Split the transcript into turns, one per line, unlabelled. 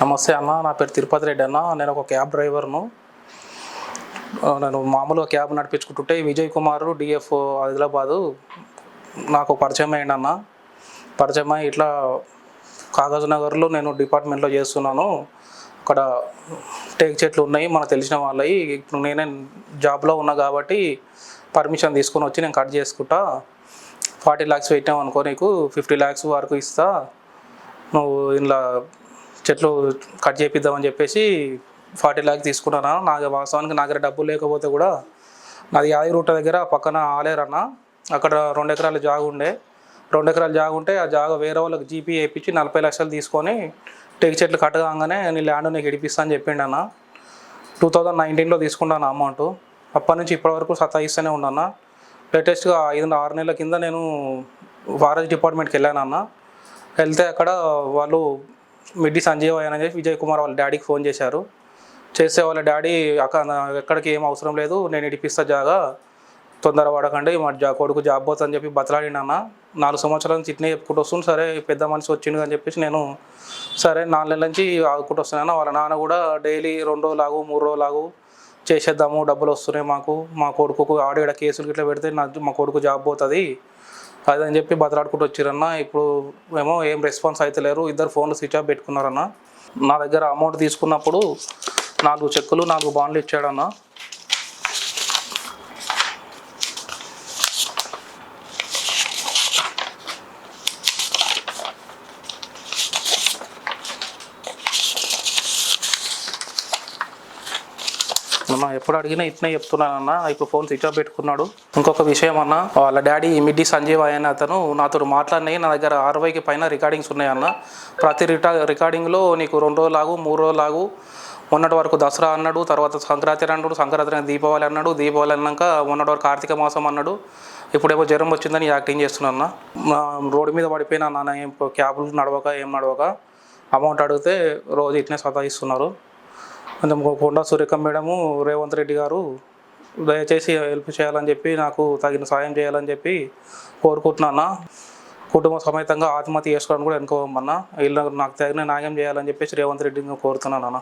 నమస్తే అన్న నా పేరు తిరుపతి రెడ్డి అన్న. నేను ఒక క్యాబ్ డ్రైవర్ను. నేను మామూలుగా క్యాబ్ నడిపించుకుంటుంటే విజయ్ కుమార్ డిఎఫ్ ఆదిలాబాదు నాకు పరిచయం అయ్యండి అన్న. పరిచయం అయ్యి ఇట్లా కాగజ్ నగర్లో నేను డిపార్ట్మెంట్లో చేస్తున్నాను. అక్కడ టేక్ చెట్లు ఉన్నాయి మనకు తెలిసిన వాళ్ళవి ఇప్పుడు నేనే జాబ్లో ఉన్నా కాబట్టి పర్మిషన్ తీసుకొని వచ్చి నేను కట్ చేసుకుంటా. ఫార్టీ ల్యాక్స్ పెట్టాం అనుకో నీకు ఫిఫ్టీ ల్యాక్స్ వరకు ఇస్తా. నువ్వు ఇలా చెట్లు కట్ చేపిద్దామని చెప్పేసి ఫార్టీ ల్యాక్స్ తీసుకున్నాను? నాకు వాస్తవానికి నా దగ్గర డబ్బులు లేకపోతే కూడా నాది యాది రూట దగ్గర పక్కన ఆలేరన్న అక్కడ రెండు ఎకరాల జాగ ఉండే. రెండు ఎకరాల జాగ ఉంటే ఆ జాగ వేరే వాళ్ళకి జీపీ వేయించి నలభై లక్షలు తీసుకొని టెక్ చెట్లు కట్ కాగానే నీ ల్యాండ్ నీకు ఇడిపిస్తా అని చెప్పిండు అన్న. టూ థౌజండ్ నైన్టీన్లో తీసుకున్నాను అమౌంట్. అప్పటి నుంచి ఇప్పటివరకు సతాయిస్తూనే ఉన్నాను లేటెస్ట్గా ఐదు ఆరు నెలల కింద నేను ఫారెస్ట్ డిపార్ట్మెంట్కి వెళ్ళాను అన్న. వెళ్తే అక్కడ వాళ్ళు మిడ్డి సంజీవ్ అని చెప్పి విజయ్ కుమార్ వాళ్ళ డాడీకి ఫోన్ చేశారు. చేస్తే వాళ్ళ డాడీ అక్క నా- ఎక్కడికి ఏం అవసరం లేదు నేను ఇడిపిస్తా జాగా తొందర పడకండి మా జా కొడుకు జాబ్ పోతుందని చెప్పి బతలాడినన్న నాలుగు సంవత్సరాల నుంచి ఇట్నే చెప్పుకుంటూ వస్తుంది సరే పెద్ద మనిషి వచ్చిండు అని చెప్పేసి నేను సరే నాలుగు నెలల నుంచి ఆగుకుంటూ వస్తున్నాను వాళ్ళ నాన్న కూడా డైలీ రెండు రోజులు ఆగు మూడు రోజులు ఆగు చేసేద్దాము డబ్బులు వస్తున్నాయి మాకు మా కొడుకుకు ఆడేడ కేసులు ఇట్లా పెడితే నా మా కొడుకు జాబ్ పోతుంది అదని చెప్పి బతలాడుకుంటూ వచ్చిరన్న. ఇప్పుడు ఏమో ఏం రెస్పాన్స్ అయితే లేరు. ఇద్దరు ఫోన్లు స్విచ్ ఆఫ్ పెట్టుకున్నారన్న. నా దగ్గర అమౌంట్ తీసుకున్నప్పుడు నాలుగు చెక్కులు నాలుగు బాండ్లు ఇచ్చాడన్న. అన్న ఎప్పుడు అడిగినా ఇట్నే చెప్తున్నానన్న ఇప్పుడు ఫోన్ స్విచ్ ఆఫ్ పెట్టుకున్నాడు. ఇంకొక విషయం అన్న వాళ్ళ డాడీ మిడ్డి సంజీవ్ అనే అతను నాతో మాట్లాడినాయి నా దగ్గర అరవైకి పైన రికార్డింగ్స్ ఉన్నాయన్న ప్రతి రిటా రికార్డింగ్లో నీకు రెండు రోజులు ఆగు మూడు రోజులు ఆగు మొన్నటి వరకు దసరా అన్నాడు తర్వాత సంక్రాంతి అన్నాడు సంక్రాంతి దీపావళి అన్నాడు దీపావళి అన్నాక మొన్నటి వరకు కార్తీక మాసం అన్నాడు. ఇప్పుడేమో జ్వరం వచ్చిందని యాక్టింగ్ చేస్తున్నా రోడ్డు మీద పడిపోయినా నాన్న ఏం క్యాబులు నడవక ఏం నడవక అమౌంట్ అడిగితే రోజు ఇట్నే సతాయిస్తున్నారు. కొంచెం కొండా సూర్యకం మేడము రేవంత్ రెడ్డి గారు దయచేసి హెల్ప్ చేయాలని చెప్పి నాకు తగిన సాయం చేయాలని చెప్పి కోరుకుంటున్నాను. కుటుంబ సమేతంగా ఆత్మహత్య చేసుకోవడానికి కూడా వెనుకోమన్నా వీళ్ళు నాకు తగిన న్యాయం చేయాలని చెప్పేసి రేవంత్ రెడ్డిని కోరుతున్నాను అన్న.